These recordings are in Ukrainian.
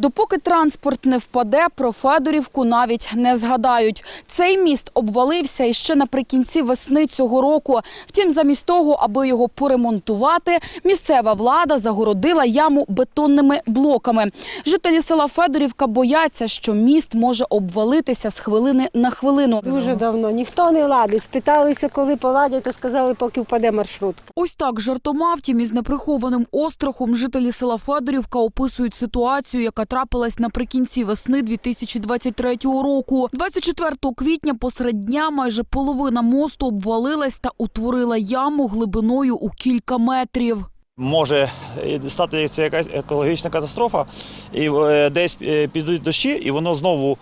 Допоки транспорт не впаде, про Федорівку навіть не згадають. Цей міст обвалився іще наприкінці весни цього року. Втім, замість того, аби його поремонтувати, місцева влада загородила яму бетонними блоками. Жителі села Федорівка бояться, що міст може обвалитися з хвилини на хвилину. Дуже давно. Ніхто не ладить. Спиталися, коли поладять, то сказали, поки впаде маршрутка. Ось так жартома, втім із неприхованим острахом жителі села Федорівка описують ситуацію, яка трапилась наприкінці весни 2023 року. 24 квітня посеред дня майже половина мосту обвалилась та утворила яму глибиною у кілька метрів. Може е, стати це якась екологічна катастрофа, і е, десь е, підуть дощі, і воно знову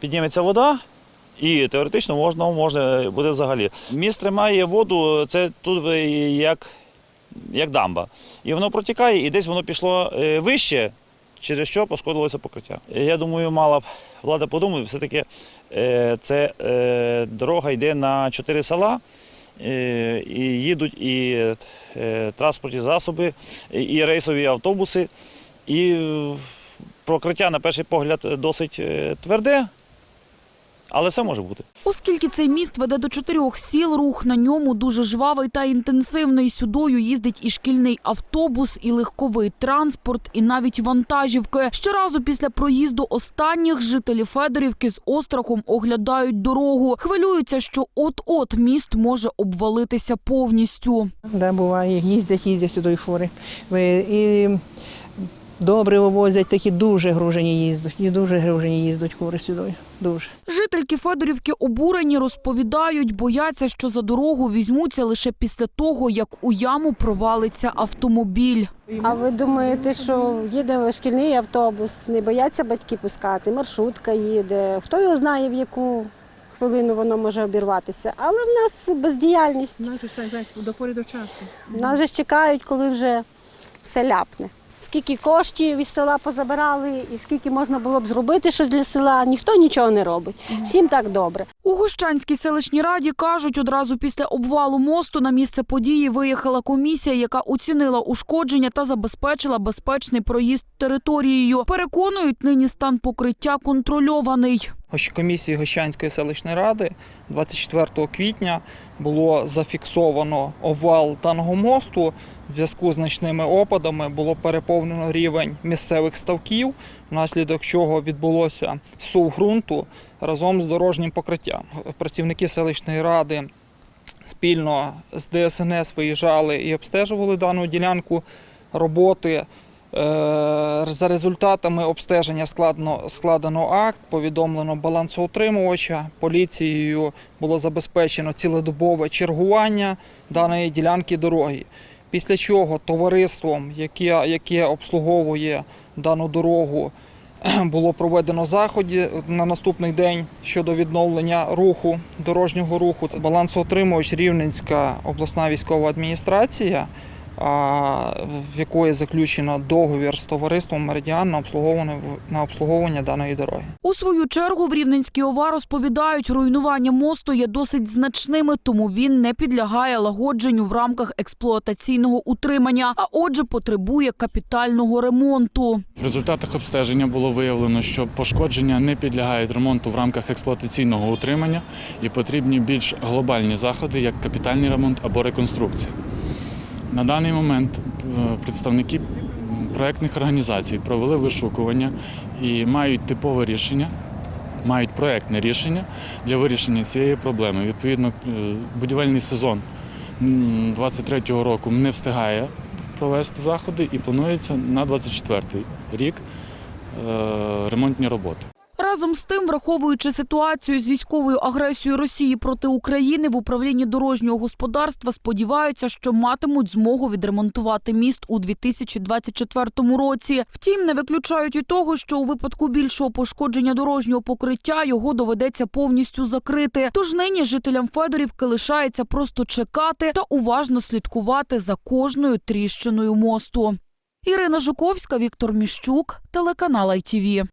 підніметься вода. І теоретично можна може буде взагалі. Міст тримає воду, це тут як, як дамба. І воно протікає, і десь воно пішло вище, через що пошкодилося покриття. Я думаю, мала б влада подумати, все-таки е, це е, дорога йде на чотири села. Е, І їдуть і е, транспортні засоби, і- рейсові автобуси. І прокриття на перший погляд, досить е, тверде, але все може бути. Оскільки цей міст веде до чотирьох сіл, рух на ньому дуже жвавий та інтенсивний. Сюдою їздить і шкільний автобус, і легковий транспорт, і навіть вантажівки. Щоразу після проїзду останніх жителі Федорівки з острахом оглядають дорогу. Хвилюються, що от-от міст може обвалитися повністю. Да, буває, їздять, їздять сюди фури. І добре вивозять, такі дуже гружені їздять, і дуже гружені їздять фури сюди. Дуже. Жительки Федорівки обурені розповідають, бояться, що за дорогу візьмуться лише після того, як у яму провалиться автомобіль. А ви думаєте, що їде шкільний автобус, не бояться батьки пускати, маршрутка їде. Хто його знає, в яку хвилину воно може обірватися. Але в нас бездіяльність. До пори до часу. Нас же чекають, коли вже все ляпне. Скільки коштів від села позабирали, і скільки можна було б зробити щось для села, ніхто нічого не робить. Всім так добре. У Гощанській селищній раді кажуть, одразу після обвалу мосту на місце події виїхала комісія, яка оцінила ушкодження та забезпечила безпечний проїзд територією. Переконують, нині стан покриття контрольований. Комісії Гощанської селищної ради 24 квітня було зафіксовано овал даного мосту. В зв'язку з значними опадами було переповнено рівень місцевих ставків, внаслідок чого відбулося сув ґрунту разом з дорожнім покриттям. Працівники селищної ради спільно з ДСНС виїжджали і обстежували дану ділянку роботи. Е, За результатами обстеження складно, складено акт, повідомлено балансоутримувача. Поліцією було забезпечено цілодобове чергування даної ділянки дороги. Після чого товариством, яке, яке обслуговує дану дорогу, було проведено заходи на наступний день щодо відновлення руху, дорожнього руху. Це балансоутримувач Рівненська обласна військова адміністрація, в якої заключено договір з товариством Меридіан на обслуговування, на обслуговування даної дороги. У свою чергу в Рівненській ОВА розповідають, руйнування мосту є досить значними, тому він не підлягає лагодженню в рамках експлуатаційного утримання, а отже, потребує капітального ремонту. В результатах обстеження було виявлено, що пошкодження не підлягають ремонту в рамках експлуатаційного утримання і потрібні більш глобальні заходи, як капітальний ремонт або реконструкція. На даний момент е, представники м, проектних організацій провели вишукування і мають типове рішення, мають проектне рішення для вирішення цієї проблеми. Відповідно, е, будівельний сезон 2023 року не встигає провести заходи і планується на 24 рік е, ремонтні роботи. Разом з тим, враховуючи ситуацію з військовою агресією Росії проти України, в управлінні дорожнього господарства сподіваються, що матимуть змогу відремонтувати міст у 2024 році. Втім, не виключають і того, що у випадку більшого пошкодження дорожнього покриття його доведеться повністю закрити. Тож нині жителям Федорівки лишається просто чекати та уважно слідкувати за кожною тріщиною мосту. Ірина Жуковська, Віктор Міщук, телеканал ITV.